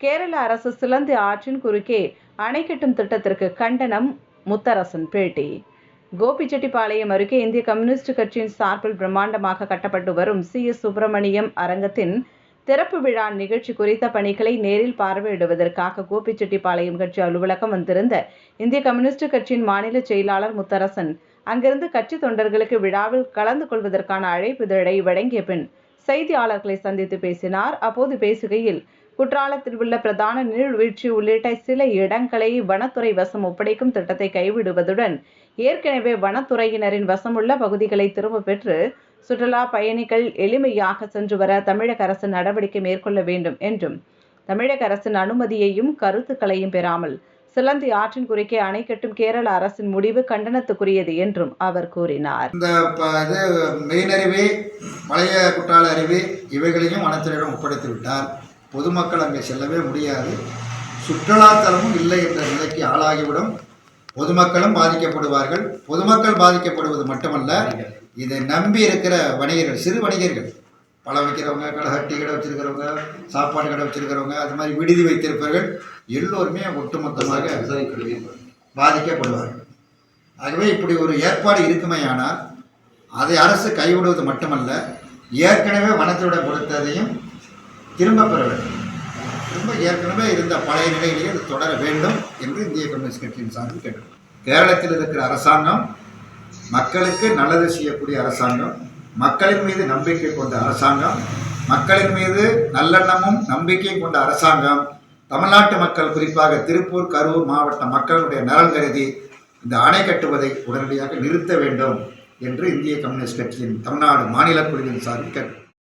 கேரள அரசு சிலந்தி ஆற்றின் குறுக்கே அணை கட்டும் திட்டத்திற்கு கண்டனம் முத்தரசன் பேட்டி. கோபிச்செட்டிப்பாளையம் அருகே இந்திய கம்யூனிஸ்ட் கட்சியின் சார்பில் பிரம்மாண்டமாக கட்டப்பட்டு வரும் சி எஸ் சுப்பிரமணியம் அரங்கத்தின் திறப்பு விழா நிகழ்ச்சி குறித்த பணிகளை நேரில் பார்வையிடுவதற்காக கோபிச்செட்டிப்பாளையம் கட்சி அலுவலகம் வந்திருந்த இந்திய கம்யூனிஸ்ட் கட்சியின் மாநில செயலாளர் முத்தரசன் அங்கிருந்து கட்சி தொண்டர்களுக்கு விழாவில் கலந்து கொள்வதற்கான அழைப்பிதழை வழங்கிய பின் செய்தியாளர்களை சந்தித்து பேசினார். அப்போது பேசுகையில் குற்றாலத்தில் உள்ள பிரதான நீர்வீழ்ச்சி உள்ளிட்ட சில இடங்களை வனத்துறை வசம் ஒப்படைக்கும் திட்டத்தை கைவிடுவதுடன் ஏற்கனவே வனத்துறையினரின் வசமுள்ள பகுதிகளை திரும்ப பெற்று சுற்றுலா பயணிகள் எளிமையாக சென்று வர தமிழக அரசு நடவடிக்கை மேற்கொள்ள வேண்டும் என்றும் தமிழக அரசின் அனுமதியையும் கருத்துக்களையும் பெறாமல் சிலந்தி ஆற்றின் குறுக்கே அணை கட்டும் கேரள அரசின் முடிவு கண்டனத்துக்குரியது என்றும் அவர் கூறினார். இந்த பழைய குற்றால அருவி இவைகளையும் வனத்துறையிடம் ஒப்படைத்து விட்டால் பொதுமக்கள் அங்கே செல்லவே முடியாது. சுற்றுலாத்தலமும் இல்லை என்ற நிலைக்கு ஆளாகிவிடும். பொதுமக்களும் பாதிக்கப்படுவார்கள். பொதுமக்கள் பாதிக்கப்படுவது மட்டுமல்ல இதை நம்பி இருக்கிற வணிகர்கள் சிறு வணிகர்கள் பழம் வைக்கிறவங்க கடை டீ கடை வச்சிருக்கிறவங்க சாப்பாடு கடை வச்சிருக்கிறவங்க அது மாதிரி விடுதி வைத்திருப்பவர்கள் எல்லோருமே ஒட்டுமொத்தமாக பாதிக்கப்படுவார்கள். ஆகவே இப்படி ஒரு ஏற்பாடு இருக்குமேயானால் அதை அரசு கைவிடுவது மட்டுமல்ல ஏற்கனவே வனத்துடன் கொடுத்ததையும் திரும்ப பெற வேண்டும். திரும்ப ஏற்கனவே இருந்த பழைய நிலையிலேயே அது தொடர வேண்டும் என்று இந்திய கம்யூனிஸ்ட் கட்சியின் சார்பில் கேட்டுக்கொள்கிறோம் கேரளத்தில் இருக்கிற அரசாங்கம் மக்களுக்கு நல்லது செய்யக்கூடிய அரசாங்கம் மக்களின் மீது நம்பிக்கை கொண்ட அரசாங்கம் மக்களின் மீது நல்லெண்ணமும் நம்பிக்கையும் கொண்ட அரசாங்கம் தமிழ்நாட்டு மக்கள் குறிப்பாக திருப்பூர் கரூர் மாவட்ட மக்களுடைய நலன் கருதி இந்த அணை கட்டுவதை உடனடியாக நிறுத்த வேண்டும். என்று இந்திய கம்யூனிஸ்ட் கட்சியின் தமிழ்நாடு மாநில குழுவின் சார்பில் கேட்டு